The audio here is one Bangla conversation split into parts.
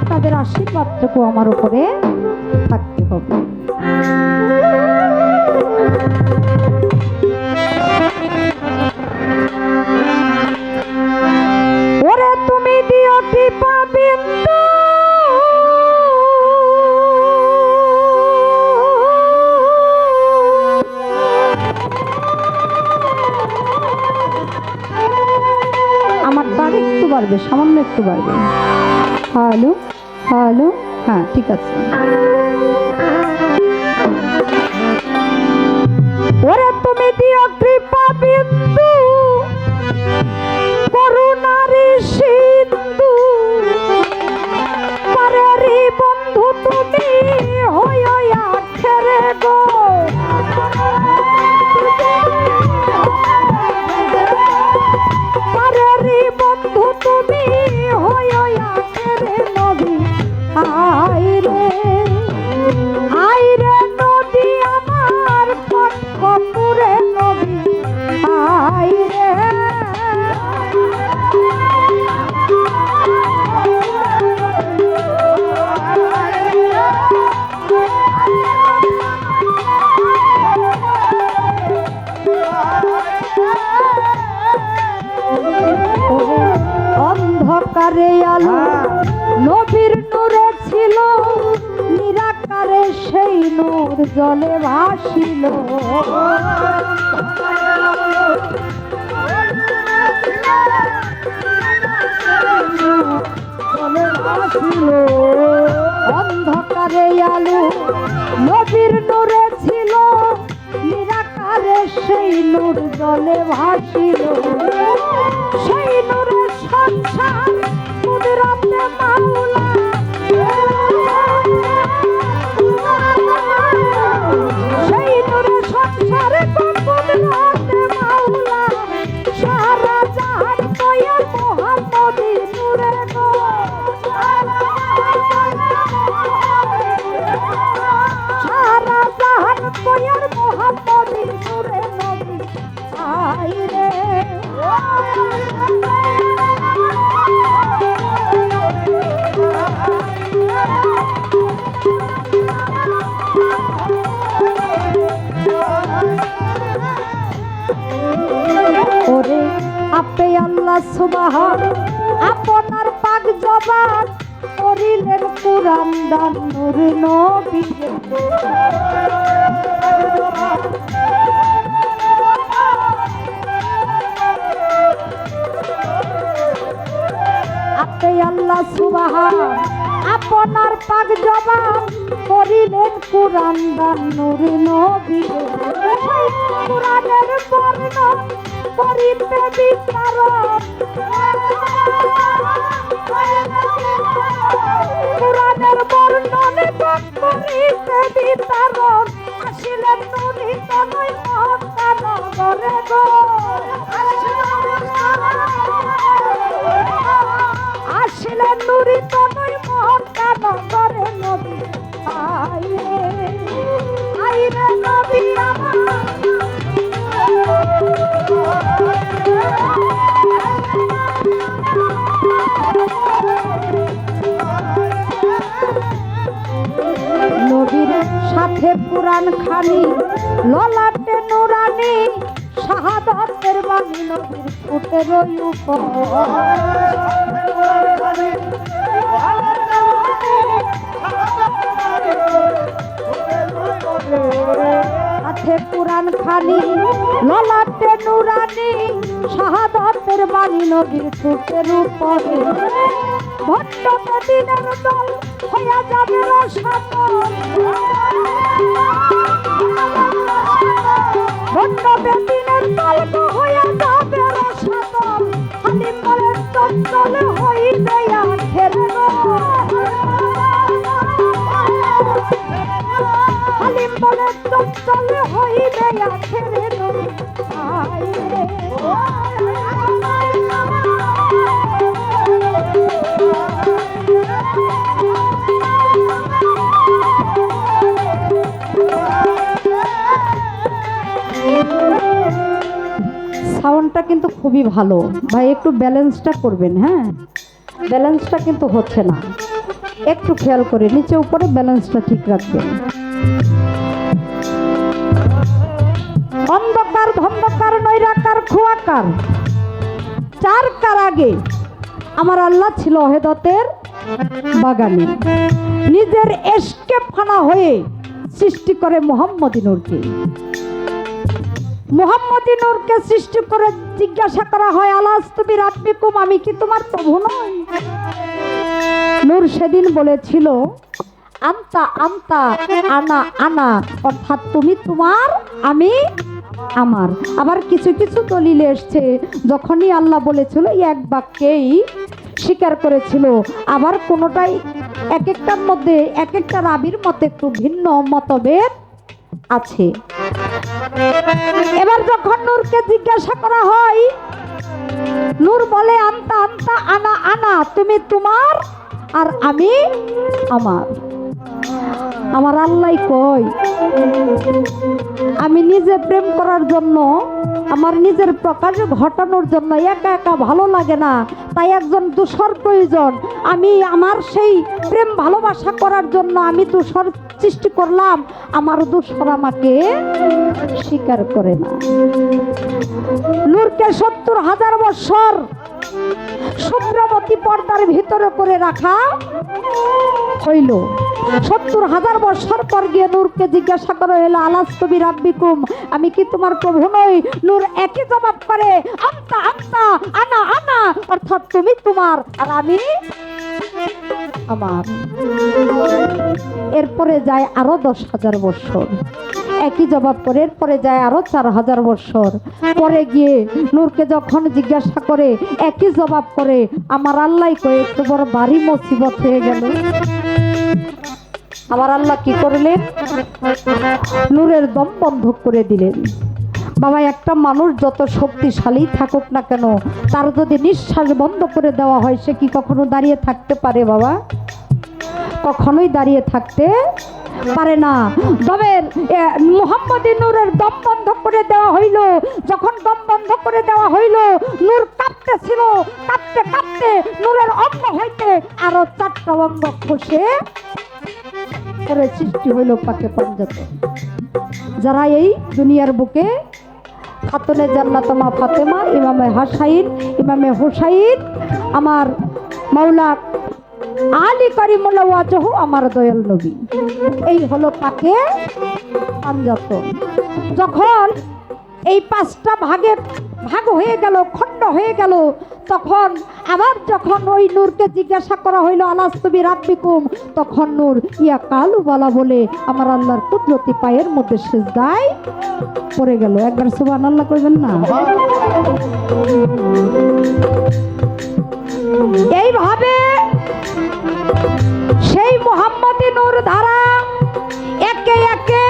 আপনাদের আশীর্বাদটুকু আমার উপরে থাকতে হবে। সামান্য একটু বাড়বে। হ্যালো? হ্যালো হ্যাঁ ঠিক আছে। ওরে তুমি দিও কৃপা ভাসিল অন্ধকারে আলো নবীর নূরে ছিল। নিরাকারে সেই নূর জলে ভাসিল। সেই সংসার মাওলা ওরে আপে আল্লাহ সুবাহান, আপনার পাক জবান করিলেন কুরান দান নূর নবী। আপে আল্লাহ সুবাহান আপনার পাক জবান করিলেন কুরান দান নূর নবী। সেই কুরানের বর্ণ করিতে বিচারণ কুরানের বর্ণনে করিতে বিচারণ আসিলেন নুরি তনয় মহত্তা নগরে গো। সাথে পুরাণ খানি, ললাটে নুরানি, শাহাদাতের বাণী নবীর ফুটে রই সাথে পুরাণ খানি, ললাটে নুরানি, শাহাদাতের বাণী নবীর ফুটের উপরে ভট্ট দিনের দল হইয়া যাবে রসাতল ভট্ট দিনের দল হইয়া যাবে রসাতল হালিম বলে চঞ্চল হইবে আখের হইবে আখের সাউন্ডটা কিন্তু খুবই ভালো। ভাই, একটু ব্যালেন্সটা করবেন হ্যাঁ? ব্যালেন্সটা কিন্তু হচ্ছে না। একটু খেয়াল করে নিচে উপরে ব্যালেন্সটা ঠিক রাখবেন। অন্ধকার, ধন্ধকার, নৈরাকার, খোয়াকার। চার কার আগে আমার আল্লাহ ছিল হেদতের বাগানে। নিজের এসকে ফানা হয়ে সৃষ্টি করে মোহাম্মদিনুরকে মোহাম্মদিনুরকে সৃষ্টি করে জিজ্ঞাসা করা হয়, আলাস, তুমি রাব্বিকুম আমি কি তোমার প্রভু নই? নূর সেদিন বলেছিল, আন্তা আন্তা, আনা আনা, অর্থাৎ তুমি তোমার, আমি আমার। আবার কিছু কিছু দলিলে এসছে, যখনই আল্লাহ বলেছিল, এক বাক্যেই স্বীকার করেছিল। আবার কোনোটাই এক একটার মধ্যে, এক একটা রাবির মতে একটু ভিন্ন মতভেদ আছে। এবার যখন নূরকে জিজ্ঞাসা করা হয়, নূর বলে, আনতা আনতা, আনা আনা, তুমি তোমার আর আমি আমার। আমার আল্লাহ কয়, আমি নিজে প্রেম করার জন্য, আমার নিজের প্রকাশ ঘটানোর জন্য একা একা ভালো লাগে না। তাই একজন দূষর প্রয়োজন। আমি আমার সেই প্রেম ভালোবাসা করার জন্য আমি দূষর সৃষ্টি করলাম। আমার দূষর আমাকে স্বীকার করে না। নূরকে সত্তর হাজার বছর শুভ্রমতী পর্দার ভিতরে করে রাখা হইল। সত্তর হাজার বছর পর গিয়ে নূরকে জিজ্ঞাসা করা হলো আলাস কবি রাব্বিকুম আমি কি তোমার প্রভু নই? নূর একই জবাব করে আমতা আমতা আনা আনা। অর্থাৎ তুমি তোমার আর আমি আমার। এরপরে যায় আরও দশ হাজার বছর একই জবাব করে, এরপরে যায় আরও চার হাজার বছর পরে গিয়ে নূরকে যখন জিজ্ঞাসা করে, একই জবাব করে, আমার আল্লাহ কয়ে একটু বড় বাড়ি মুসিবত হয়ে গেল। আমার আল্লাহ কি করলেন? নূরের দম বন্ধ করে দিলেন। বাবা, একটা মানুষ যত শক্তিশালী থাকুক না কেন, তার যদি নিঃশ্বাস বন্ধ করে দেওয়া হয়, সে কি কখনো দাঁড়িয়ে থাকতে পারে বাবা? কখনোই দাঁড়িয়ে থাকতে পারে না। দমের মোহাম্মদ নূরের দম বন্ধ করে দেওয়া হইল। যখন দম বন্ধ করে দেওয়া হইল, নূর কাঁপতে ছিল কাঁপতে কাঁপতে নূরের অঙ্গ হইতে আরও চারটা অঙ্গ খসে সৃষ্টি হইল পাকে পঞ্জাত। যারা এই দুনিয়ার বুকে খাতুনে জান্নাতমা ফাতেমা, ইমামে হাসাইদ ইমামে হুসাইন, আমার মাওলা আলী করিমুল্লাহ আমার দয়াল নবী। এই হলো তাকে পাঞ্জাতন। যখন এই পাঁচটা ভাগে ভাগ হয়ে গেল, খণ্ড হয়ে গেল। তখন আবার যখন ওই নূরকে জিজ্ঞাসা করা হইল আলাস তুমি রাব্বিকুম? তখন নূর, ইয়া কালু বলা বলে আমার আল্লাহর কুদরতি পায়ের মধ্যে সেজদায় পড়ে গেল। একবার সুবান আল্লাহ করবেন না? এইভাবে সেই মোহাম্মদী নূর ধারা একে একে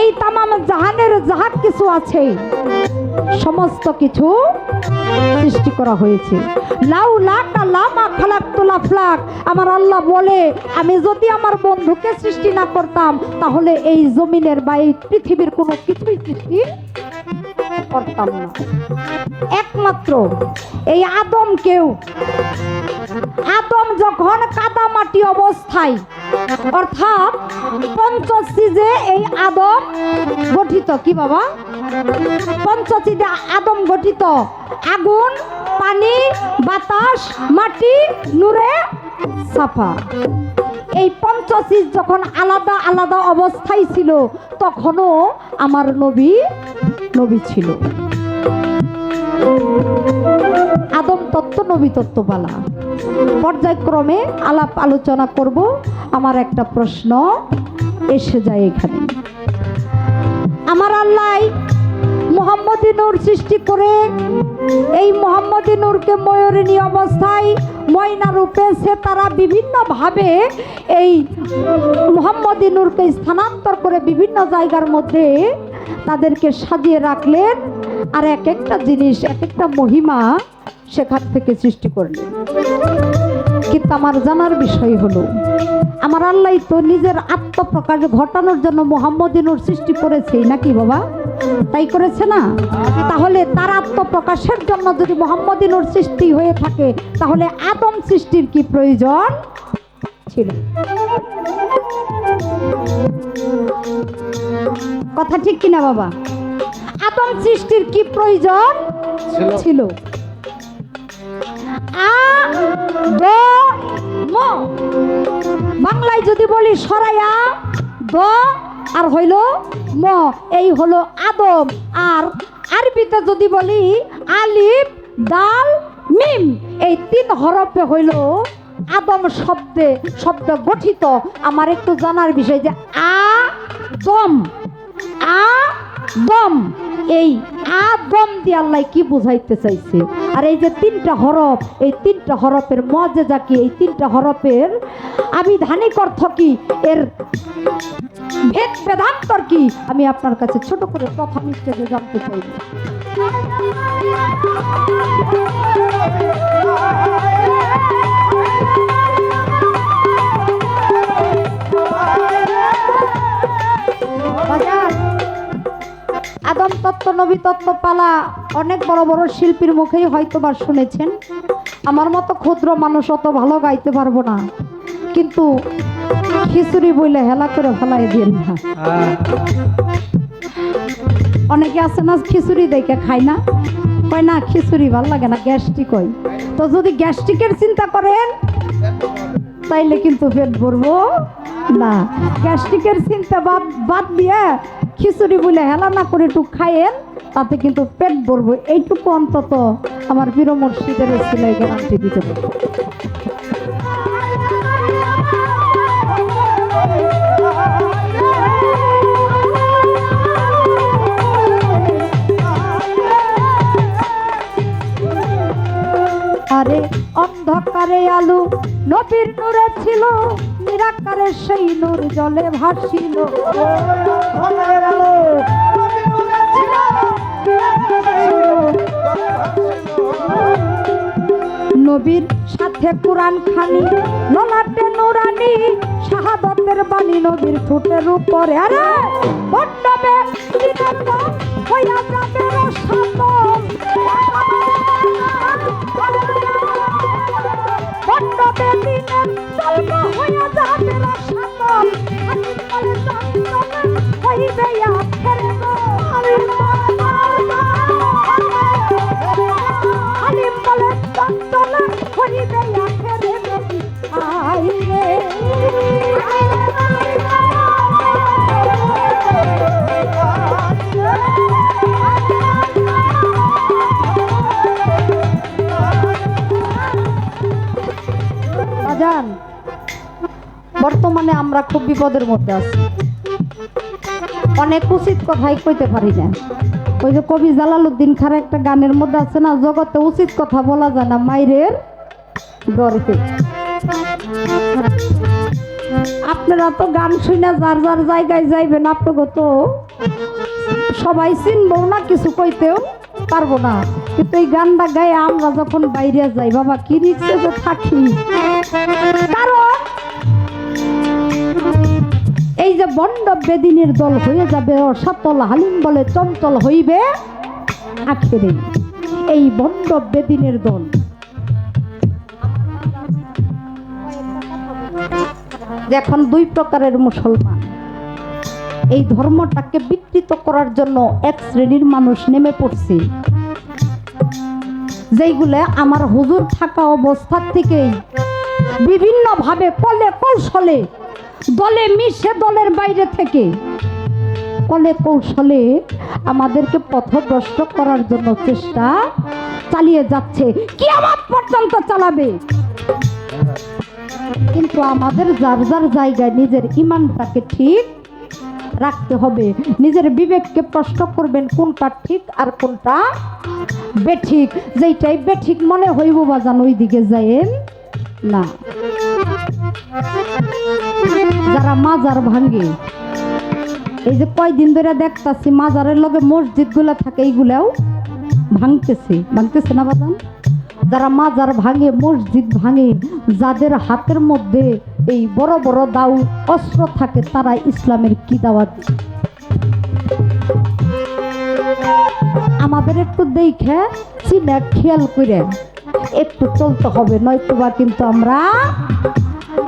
এই তামাম জাহানের যাহা কিছু আছে। সমস্ত কিছু সৃষ্টি করা হয়েছে। লাউ লাকা লামা খালাক তোলা ফ্লাক আমার আল্লাহ বলে, আমি যদি আমার বন্ধুকে সৃষ্টি না করতাম, তাহলে এই জমিনের বা এই পৃথিবীর কোনো কিছুই সৃষ্টি করতাম না। একমাত্র এই আদমকেও আদম যখন কাদামাটি অবস্থায়, অর্থাৎ পঞ্চসিজে এই আদম গঠিত। কি বাবা? পঞ্চসিজে আদম গঠিত। আগুন, পানি, বাতাস, মাটি, নূরে সাফা এই পঞ্চশীষ যখন আলাদা আলাদা অবস্থায় ছিল, তখনও আমার নবী নবী ছিল। আদম তত্ত্ব, নবী তত্ত্ব বালা পর্যায়ক্রমে আলাপ আলোচনা করব। আমার একটা প্রশ্ন এসে যায় এখানে। আমার আল্লাহ মোহাম্মদী নূর সৃষ্টি করে এই মোহাম্মদী নূরকে অবস্থায় ময়না রূপে সে তারা বিভিন্নভাবে এই মোহাম্মদী নূরকে স্থানান্তর করে বিভিন্ন জায়গার মধ্যে তাদেরকে সাজিয়ে রাখলেন আর এক একটা জিনিস, এক একটা মহিমা সেখান থেকে সৃষ্টি করলেন। কিন্তু আমার জানার বিষয় হলো, আমার আল্লাহ তো নিজের আত্মপ্রকাশ ঘটানোর জন্য মোহাম্মদিনুর সৃষ্টি করেছেই নাকি বাবা? তাই করেছে না? তাহলে তার আত্মপ্রকাশের জন্য যদি মোহাম্মদিনুর সৃষ্টি হয়ে থাকে, তাহলে আদম সৃষ্টির কি প্রয়োজন? ছিল। কথা ঠিক কিনা বাবা? আদম সৃষ্টির কি প্রয়োজন? ছিল। বাংলায় যদি বলি সরাইয়া দ আর হইল ম। এই হলো আদম। আর আরবিতে যদি বলি আলিফ দাল মিম। এই তিন হরফে হইল আদম শব্দে শব্দ গঠিত। আমার একটু জানার বিষয় যে আ দম আ দম এই আদম দিয়ে আল্লাহ কি বুঝাইতে চাইছে? আর এই যে তিনটা হরফ, এই তিনটা হরফের মজেজা কি? এই তিনটা হরফের আবিধানিক অর্থ কি? এর ভেদ বেদান্তর কি? আমি আপনার কাছে ছোট করে প্রথম স্টেজে জানতে চাইব বাজার আদম তত্ত্ব নবী তত্ত্ব পালা অনেক বড় বড় শিল্পীর মুখেই হয়তো বা শুনেছেন। আমার মতো ক্ষুদ্র মানুষ অত ভালো গাইতে পারব না। কিন্তু খিচুড়ি বইলে হেলা করে ফেলাই দিন না। অনেকে আছে না খিচুড়ি দেখে খায় না। কয় না খিচুড়ি ভালো লাগে না গ্যাস্ট্রিক হয়। তো যদি গ্যাস্ট্রিকের চিন্তা করেন তাইলে কিন্তু পেট ভরবো না। গ্যাস্ট্রিকের চিন্তা বাদ বাদ দিয়ে খিচুড়ি বলে হেলা না করে একটু খায়েন তাতে কিন্তু পেট ভরবো। এইটুকু অন্তত আমার প্রিয় মুর্শিদের ছেলে গ্যারান্টি দিতে আরে অন্ধকারে আলু নবীর নূরে ছিল নিরাকারে সেই নূর জলে ভাসিল। নবীর সাথে কোরআন খানি ললাটে নুরানি, শাহাদতের বাণী নবীর ঠোঁটের উপরে। আরে বিনন্দ হইয়া যাবে বন্ডবে বিনন্দ হইয়া বর্তমানে আমরা খুব বিপদের মধ্যে আছি। অনেক উচিত কথাই কইতে পারি না। ওই যে কবি জালালউদ্দিন খার একটা গানের মধ্যে আছে না, জগতে উচিত কথা বলা যায় না, মাইরের ডরে আপনারা তো গান শুনে যার যার জায়গায় যাইবেন, আপনাকে তো সবাই চিনবো না, কিছু কইতেও পারব না। কিন্তু এই গানটা গায়ে আমরা যখন বাইরে যাই, বাবা, কি রিক্সে যে থাকি? কারণ যে বন্ড বেদিনের দল হয়ে যাবে, অসাতল হালিম বলে চঞ্চল হইবে আখেরে এই বন্ড বেদিনের দল। এখন দুই প্রকারের মুসলমান। এই ধর্মটাকে বিকৃত করার জন্য এক শ্রেণির মানুষ নেমে পড়ছে। যেইগুলো আমার হুজুর থাকা অবস্থা থেকেই বিভিন্নভাবে কলে কৌশলে দলে মিশে দলের বাইরে থেকে। কলে কৌশলে আমাদেরকে পথভ্রষ্ট করার জন্য চেষ্টা চালিয়ে যাচ্ছে। কি আমার পর্যন্ত চালাবে। কিন্তু আমাদের যার যার জায়গায় নিজের ইমানটাকে ঠিক রাখতে হবে। নিজের বিবেককে প্রশ্ন করবেন, কোনটা ঠিক আর কোনটা বেঠিক। যেইটাই বেঠিক মনে হইব বাজান ওই দিকে যায়েন। না। যারা মাজার ভাঙ্গে এই যে কয়দিন ধরে দেখতাছি মাজারের লগে মসজিদগুলা থাকে, এইগুলাও ভাঙতেছে। ভাঙতেছে না বাজান? যারা মাজার ভাঙে, মসজিদ ভাঙে, যাদের হাতের মধ্যে এই বড় বড় দাউ, অস্ত্র থাকে, তারা ইসলামের কি দাওয়াত? আমাদের একটু দেখে, চিনে, খেয়াল করে। একটু চলতে হবে নয়তো বা কিন্তু আমরা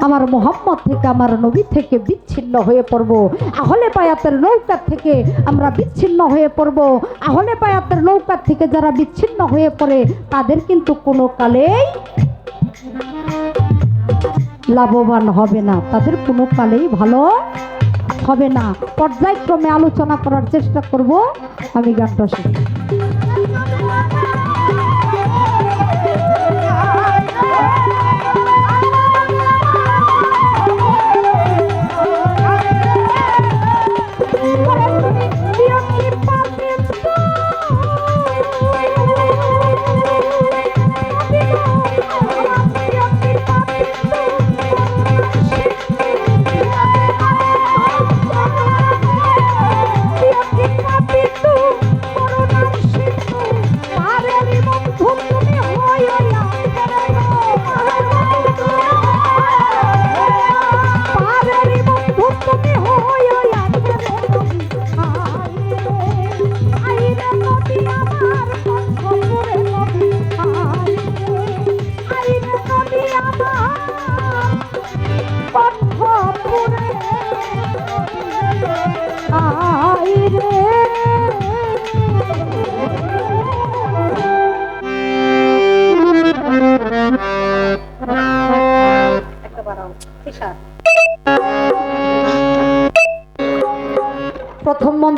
আমার মোহাম্মদ থেকে, আমার নবী থেকে বিচ্ছিন্ন হয়ে পড়ব। আহলে পায়াতের নৌকা থেকে আমরা বিচ্ছিন্ন হয়ে পড়ব। আহলে পায়াতের নৌকা থেকে যারা বিচ্ছিন্ন হয়ে পড়ে, তাদের কিন্তু কোনো কালেই লাভবান হবে না। তাদের কোনো কালেই ভালো হবে না। পর্যায়ক্রমে আলোচনা করার চেষ্টা করব। আমি গানটা শুনি।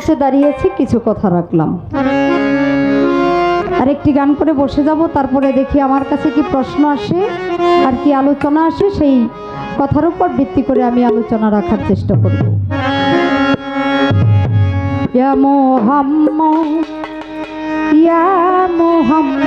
মঞ্চে দাঁড়িয়েছি, কিছু কথা রাখলাম। আর একটি গান করে বসে যাব, তারপরে দেখি আমার কাছে কি প্রশ্ন আসে আর কি আলোচনা আসে, সেই কথার উপর ভিত্তি করে আমি আলোচনা রাখার চেষ্টা করব। ইয়া মোহাম্মদ ইয়া মোহাম্মদ।